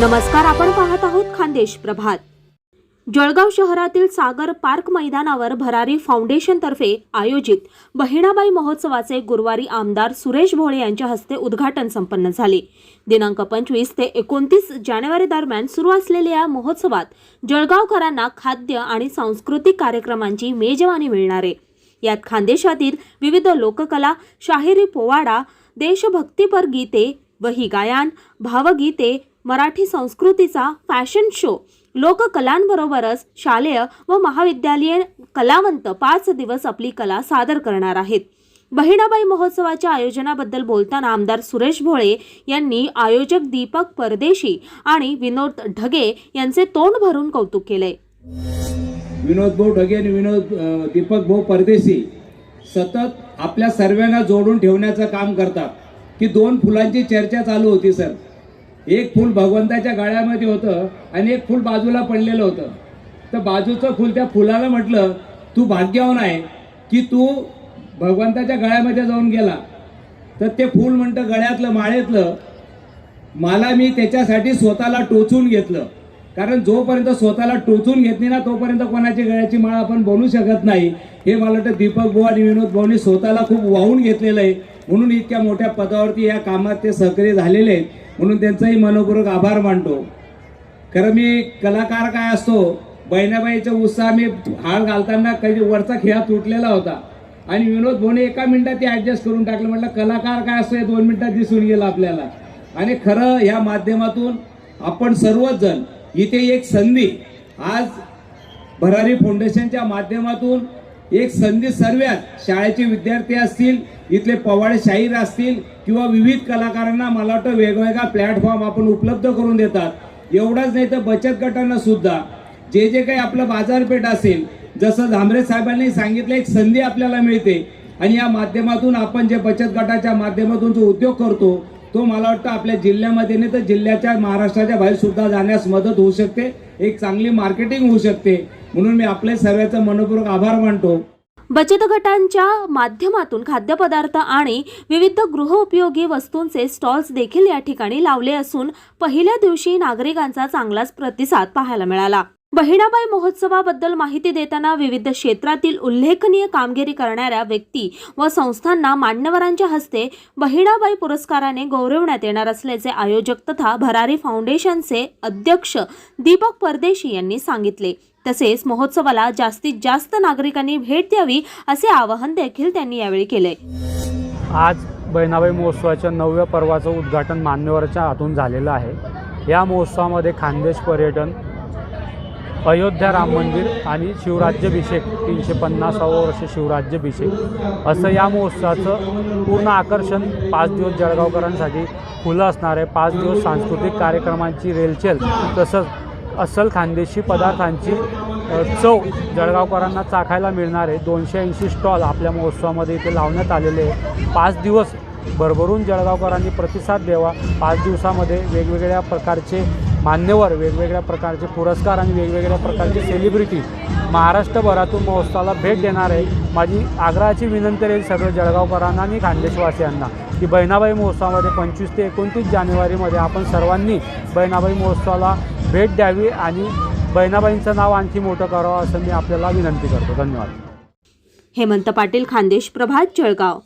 नमस्कार आपण पाहत आहोत खानदेश प्रभात. जळगाव शहरातील सागर पार्क मैदानावर भरारी फाउंडेशनतर्फे आयोजित बहिणाबाई महोत्सवाचे गुरुवारी आमदार सुरेश भोळे यांच्या हस्ते उद्घाटन संपन्न झाले. दिनांक पंचवीस ते एकोणतीस जानेवारी दरम्यान सुरू असलेल्या या महोत्सवात जळगावकरांना खाद्य आणि सांस्कृतिक कार्यक्रमांची मेजवानी मिळणार आहे. यात खानदेशातील विविध लोककला शाहिरी पोवाडा देशभक्तीपर गीते वही गायन भावगीते मराठी संस्कृतीचा फॅशन शो. लोककलांबरोबरच शालेय व महाविद्यालयीन कलावंत पाच दिवस आपली कला सादर करणार आहेत. बहिणाबाई महोत्सवाच्या आयोजनाबद्दल बोलताना आमदार सुरेश भोळे यांनी आयोजक दीपक परदेशी आणि विनोद ढगे यांचे तोंड भरून कौतुक केले विनोद भाऊ ढगे आणि विनोद दीपक भाऊ परदेशी सतत आपल्या सर्वांना जोडून ठेवण्याचं काम करतात. की दोन फुलांची चर्चा चालू होती सर. एक फूल भगवंताच्या गाळ्यामध्ये होतं आणि एक फूल बाजूला पडलेलं होतं. तर बाजूचं फूल त्या फुलाला म्हटलं तू भाग्यवान आहे की तू भगवंताच्या गळ्यामध्ये जाऊन गेला. तर ते फूल म्हणतं गळ्यातलं माळेतलं. मला मी त्याच्यासाठी स्वतःला टोचून घेतलं. कारण जोपर्यंत स्वतःला टोचून घेत नाही ना तोपर्यंत कोणाची गळ्याची माळ आपण बोलू शकत नाही. हे मला वाटतं दीपक भाऊ आणि विनोद भाऊनी स्वतःला खूप वाहून घेतलेलं आहे. म्हणून इतक्या मोठ्या पदावरती या कामात ते सक्रिय झालेले आहेत. म्हणून त्यांचाही मनपूर्वक आभार मानतो. खरं मी कलाकार काय असतो बहिणाबाईचा उत्साह मी हाळ घालताना कधी वरचा खेळा तुटलेला होता. आणि विनोद भोणे एका मिनिटात ते ॲडजस्ट करून टाकलं. म्हटलं कलाकार काय असतो हे दोन मिनिटात दिसून गेलं आपल्याला. आणि खरं ह्या माध्यमातून आपण सर्वच जण इथे एक संधी आज भरारी फाउंडेशनच्या माध्यमातून एक संधी सर्व्यात शाळेचे विद्यार्थी असतील इथले पवाडे शाहीर असतील किंवा विविध कलाकारांना मला वाटतं वेगवेगळा प्लॅटफॉर्म आपण उपलब्ध करून देतात. एवढाच नाही तर बचत गटांना सुद्धा. जे जे काही आपलं बाजारपेठ असेल जसं झांबरे साहेबांनी सांगितलं एक संधी आपल्याला मिळते. आणि या माध्यमातून आपण जे बचत गटाच्या माध्यमातून जो उद्योग करतो तो मला वाटतं आपल्या जिल्ह्यामध्ये नाही तर जिल्ह्याच्या महाराष्ट्राच्या बाहेर सुद्धा जाण्यास मदत होऊ शकते. एक चांगली मार्केटिंग होऊ शकते. म्हणून मी आपले सर्वांचा मनपूर्वक आभार मानतो. बचत गटांच्या माध्यमातून खाद्यपदार्थ आणि विविध गृहोपयोगी वस्तूंचे स्टॉल्स देखील या ठिकाणी लावले असून पहिल्या दिवशी नागरिकांचा चांगलाच प्रतिसाद पाहायला मिळाला. बहिणाबाई महोत्सवाबद्दल माहिती देताना विविध क्षेत्रातील उल्लेखनीय कामगिरी करणाऱ्या व्यक्ती व संस्थांना मान्यवरांच्या हस्ते बहिणाबाई पुरस्काराने गौरवण्यात येणार असल्याचे आयोजक तथा भरारी फाउंडेशनचे अध्यक्ष दीपक परदेशी यांनी सांगितले. तसेच महोत्सवाला जास्तीत जास्त नागरिकांनी भेट द्यावी असे आवाहन देखील त्यांनी यावेळी केले. आज बहिणाबाई महोत्सवाच्या नवव्या पर्वाचं उद्घाटन मान्यवरच्या हातून झालेलं आहे. या महोत्सवामध्ये खानदेश पर्यटन अयोध्या राम मंदिर आणि शिवराज्याभिषेक तीनशे पन्नासावं वर्ष शिवराज्याभिषेक. असं या महोत्सवाचं पूर्ण आकर्षण पाच दिवस जळगावकरांसाठी खुलं असणार आहे. पाच दिवस सांस्कृतिक कार्यक्रमांची रेलचेल तसंच अस्सल खानदेशी पदार्थांची चव जळगावकरांना चाखायला मिळणार आहे. दोनशे ऐंशी स्टॉल आपल्या महोत्सवामध्ये इथे लावण्यात आलेले आहे पाच दिवस भरभरून जळगावकरांनी प्रतिसाद द्यावा. पाच दिवसामध्ये वेगवेगळ्या प्रकारचे मान्यवर वेगवेगळ्या प्रकारचे पुरस्कार आणि वेगवेगळ्या प्रकारचे सेलिब्रिटी महाराष्ट्रभरातून महोत्सवाला भेट देणार आहे माझी आग्रहाची विनंती राहील सगळं जळगावकरांना आणि खानदेशवासियांना की बहिणाबाई महोत्सवामध्ये पंचवीस ते एकोणतीस जानेवारीमध्ये आपण सर्वांनी बहिणाबाई महोत्सवाला भेट द्यावी आणि बहिणाबाईंचं नाव आणखी मोठं करावं असं मी आपल्याला विनंती करतो. धन्यवाद. हेमंत पाटील खानदेश प्रभात जळगाव.